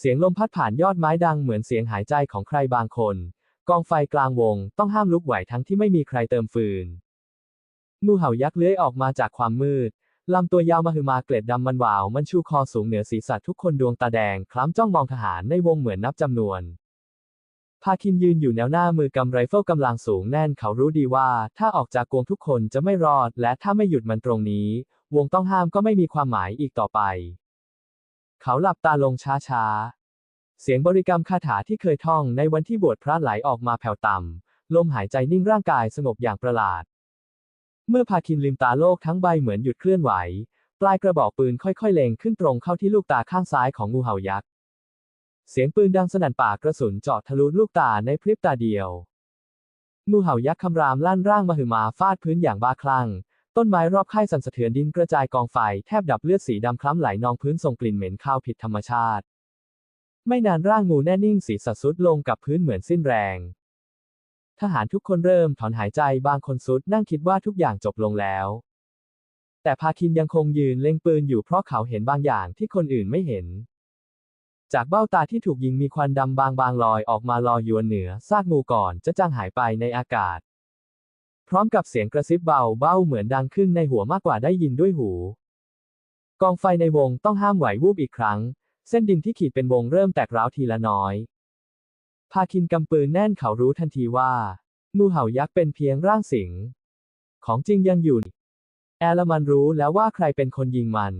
เสียงลมพัดผ่านยอดไม้ดังเหมือนเสียงหายใจของใครบางคน กองไฟกลางวงต้องห้ามลุกไหวทั้งที่ไม่มีใครเติมฟืน งูเห่ายักษ์เลื้อยออกมาจากความมืด ลำตัวยาวมหึมาเกล็ดดำมันวาว มันชูคอสูงเหนือศีรษะทุกคนดวงตาแดง คล้ำจ้องมองทหารในวงเหมือนนับจำนวนพาคินยืนอยู่แนวหน้ามือกำไรเฟิลกำลังสูงแน่นเขารู้ดีว่าถ้าออกจากกวงทุกคนจะไม่รอด และถ้าไม่หยุดมันตรงนี้ วงต้องห้ามก็ไม่มีความหมายอีกต่อไป เขาหลับตาลงช้าๆ เสียงบริกรรมคาถาที่เคยท่องในวันที่บวชพระไหลออกมาแผ่วต่ำ ลมหายใจนิ่งร่างกายสงบอย่างประหลาด เมื่อพาคินลืมตาโลกทั้งใบเหมือนหยุดเคลื่อนไหว ปลายกระบอกปืนค่อยๆ เล็งขึ้นตรงเข้าที่ลูกตาข้างซ้ายของงูเห่ายักษ์ เสียงปืนดังสนั่นป่ากระสุนเจาะทะลุลูกตาในพริบตาเดียว งูเห่ายักษ์คำรามลั่นร่างมหึมาฟาดพื้นอย่างบ้าคลั่ง ต้นไม้รอบค่ายสั่นสะเทือนดินกระจายกองไฟแทบดับเลือดสีดำคล้ำไหลนองพื้นส่งกลิ่นเหม็นข้าวผิดธรรมชาติ ไม่นานร่างงูแน่นิ่งศีรษะสุดลงกับพื้นเหมือนสิ้นแรง ทหารทุกคนเริ่มถอนหายใจบางคนสุดนั่งคิดว่าทุกอย่างจบลงแล้ว แต่พาคินยังคงยืนเล็งปืนอยู่เพราะเขาเห็นบางอย่างที่คนอื่นไม่เห็น จากเบ้าตาที่ถูกยิงมีควันดำบางๆลอยออกมาลอยอยู่เหนือซากงูก่อนจะจางหายไปในอากาศ พร้อมกับเสียงกระซิบเบาเบ้าเหมือนดังขึ้นในหัวมากกว่าได้ยินด้วยหู กองไฟในวงต้องห้ามไหววูบอีกครั้ง เส้นดินที่ขีดเป็นวงเริ่มแตกร้าวทีละน้อย พาคินกำปืนแน่นเขารู้ทันทีว่า งูเห่ายักษ์เป็นเพียงร่างสิง ของจริงยังอยู่ แอลมันรู้แล้วว่าใครเป็นคนยิงมัน